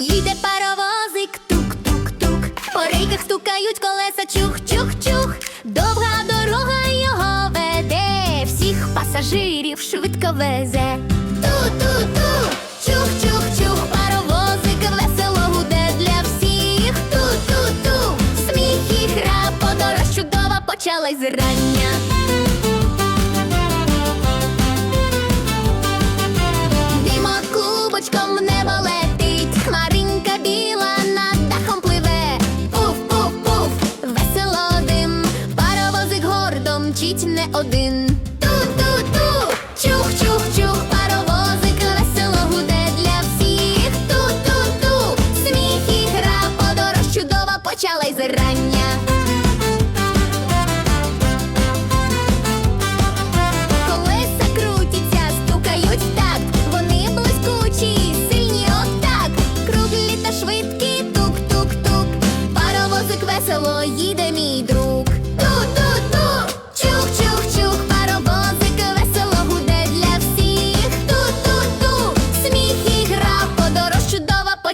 Їде паровозик, тук-тук-тук. По рейках стукають колеса, чух-чух-чух. Довга дорога його веде, всіх пасажирів швидко везе. Ту-ту-ту, чух-чух-чух, паровозик весело гуде для всіх. Ту-ту-ту, сміх і гра, подорож чудова почалась зрання. Мчить не один. Ту-ту-ту, чух-чух-чух, паровозик весело гуде для всіх. Ту-ту-ту, сміх і гра, подорож чудова почала й Колеса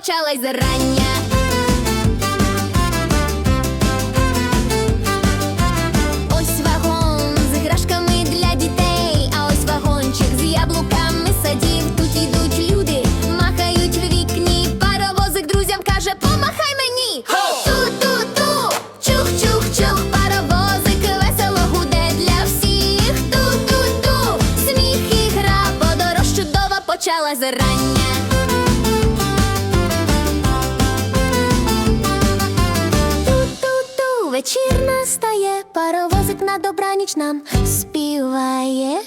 почалась зрання. Ось вагон з іграшками для дітей, а ось вагончик з яблуками садів. Тут ідуть люди, махають в вікні. Паровозик друзям каже, помахай мені. Ту-ту-ту, чух-чух-чух, паровозик весело гуде для всіх. Ту-ту-ту, сміх і гра, подорож чудова почала зрання. Вечір настає, паровозик на добраніч нам співає.